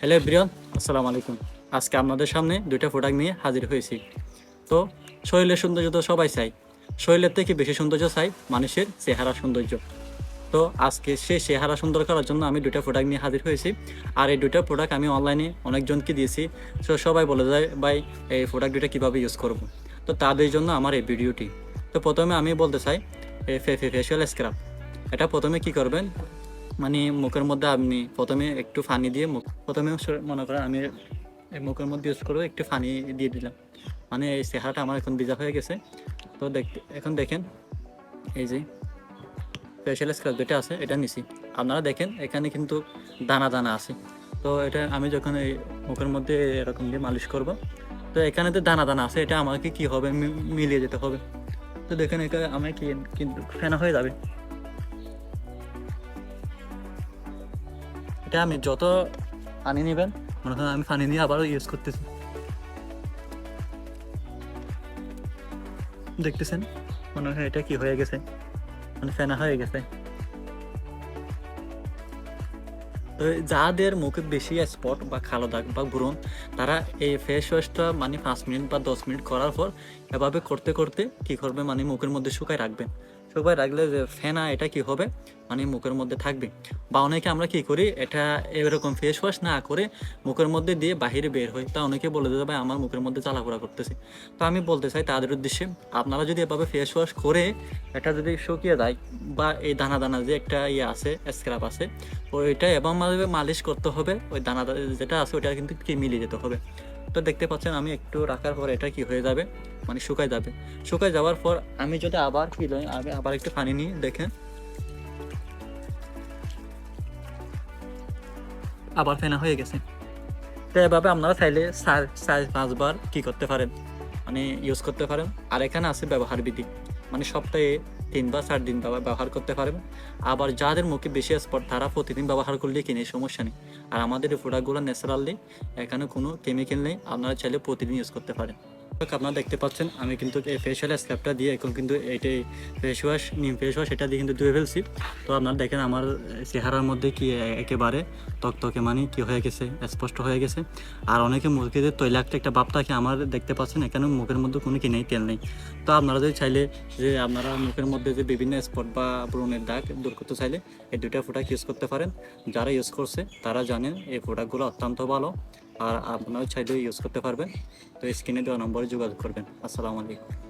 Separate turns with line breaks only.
Hello Brian আসসালামু আলাইকুম। আজকে আপনাদের সামনে দুইটা প্রোডাক্ট নিয়ে হাজির হয়েছি। তো শরীরের সৌন্দর্য তো সবাই চাই শরীরের থেকে বেশি সৌন্দর্য চাই মানুষের চেহারা সৌন্দর্য। তো আজকে সেই চেহারা সুন্দর করার জন্য আমি দুইটা প্রোডাক্ট নিয়ে হাজির হয়েছি। আর এই দুইটা প্রোডাক্ট আমি অনলাইনে অনেকজনকে দিয়েছি। তো সবাই বলে যায় ভাই, এই প্রোডাক্ট দুইটা কীভাবে ইউজ করব? তো তাদের জন্য আমার এই ভিডিওটি তো প্রথমে আমি বলতে চাই ফেসিয়াল স্ক্রাব এটা প্রথমে কি করবেন? মানে মুখের মধ্যে আপনি প্রথমে একটু ফানি দিয়ে মুখ, প্রথমে মনে করেন আমি এই মুখের মধ্যে ইউজ করব একটু ফানি দিয়ে দিলাম। মানে এই চেহারাটা আমার এখন ভিজা হয়ে গেছে। তো দেখতে এখন দেখেন, এই যে ফেশিয়াল স্ক্রাব যেটা আছে, এটা নিছি। আপনারা দেখেন, এখানে কিন্তু দানা দানা আছে। তো এটা আমি যখন এই মুখের মধ্যে এরকম দিয়ে মালিশ করব, তো এখানে তো দানা দানা আছে, এটা আমাকে কি হবে? মিলিয়ে যেতে হবে। তো দেখেন, এটা আমার কি, কিন্তু ফেনা হয়ে যাবে। এটা আমি যত পানি নেবেন, মনে করেন আমি পানি নিয়ে আবারও ইউজ করতেছি। দেখতেছেন? মনে হয় এটা কি হয়ে গেছে? মানে ফেনা হয়ে গেছে। তো যাদের মুখে বেশি স্পট বা কালো দাগ বা ব্রণ তারা এই ফেস ওয়াশটা মানে পাঁচ মিনিট বা দশ মিনিট করার পর এভাবে করতে করতে কি করবে? মানে মুখের মধ্যে শুকায় রাখবেন। শুকায় রাখলে যে, ফেনা, এটা কি হবে? মানে মুখের মধ্যে থাকবে। বা অনেকে আমরা কি করি, এটা এরকম ফেস ওয়াশ না করে মুখের মধ্যে দিয়ে বাহিরে বের হয় তা অনেকে বলে দেবে ভাই, আমার মুখের মধ্যে জ্বালাপোড়া করতেছে। তো আমি বলতে চাই তাদের উদ্দেশ্যে, আপনারা যদি এভাবে ফেস ওয়াশ করে এটা যদি শুকিয়ে দেয় বা এই দানা দানা যে একটা ইয়ে আছে স্ক্রাব আছে, ওইটা এবং মালিশ করতে হবে, ওই দানা যেটা আছে, ওইটা কিন্তু কি মিলিয়ে যেতে হবে। তো দেখতে পাচ্ছেন আমি একটু রাখার পর এটা কি হয়ে যাবে? মানে শুকায় যাবে। শুকায় যাওয়ার পর আমি যদি আবার কি লই, আমি আবার একটু পানি নিই, দেখেন। আবার ফেনা হয়ে গেছে। তো এভাবে আপনারা চাইলে চার চার, পাঁচবার কি করতে পারেন। মানে ইউজ করতে পারেন। আর এখানে আছে ব্যবহার বিধি। মানে সপ্তাহে তিন বা চার দিন ব্যবহার করতে পারবেন আবার যাদের মুখে বেশি স্পট, তারা প্রতিদিন ব্যবহার করলে কিনে সমস্যা নেই। আর আমাদের এই প্রোডাক্টগুলো ন্যাচারালি এখানে কোনো কেমিক্যাল নেই। আপনারা চাইলে প্রতিদিন ইউজ করতে পারেন। আপনারা দেখতে পাচ্ছেন, আমি কিন্তু এই ফেশিয়াল স্ক্রাবটা দিয়ে এখন কিন্তু এইটাই face wash neem face wash এটা দিয়ে কিন্তু ধুয়ে ফেলছি। তো আপনারা দেখেন আমার চেহারার মধ্যে কি একেবারে তকতকে মানে কি হয়ে গেছে, স্পষ্ট হয়ে গেছে। আর অনেকে যে তৈলাক্ত একটা ভাব থাকে, আমার দেখতে পাচ্ছেন, এখানে মুখের মধ্যে কোনো কি নেই, তেল নেই। তো আপনারা যদি চাইলে যে আপনারা মুখের মধ্যে যে বিভিন্ন স্পট বা ব্রণের দাগ দূর করতে চাইলে এই দুইটা প্রোডাক্ট ইউজ করতে পারেন। যারা ইউজ করছে, তারা জানেন এই প্রোডাক্টগুলো অত্যন্ত ভালো। আর আপনারাও চাইলে ইউজ করতে পারবেন। তো স্ক্রিনে দেওয়া নম্বরে যোগাযোগ করবেন। আসসালামু আলাইকুম।